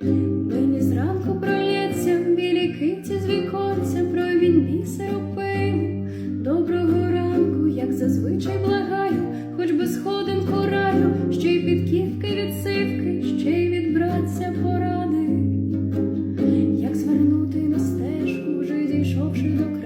Мені зранку пролється білі киті з віконця, провінь бісер бісеру. Доброго ранку, як зазвичай благаю, хоч би сходинку раю, ще й підківки від сивки, ще й від братця поради. Як звернути на стежку, вже дійшовши до краю.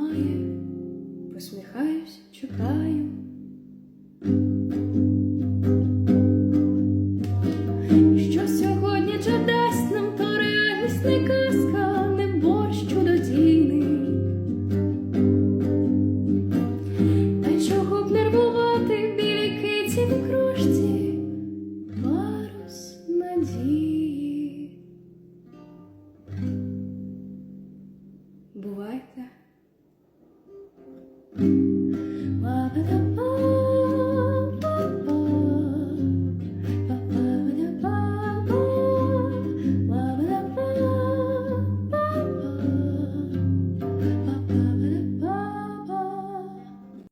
Бувайте.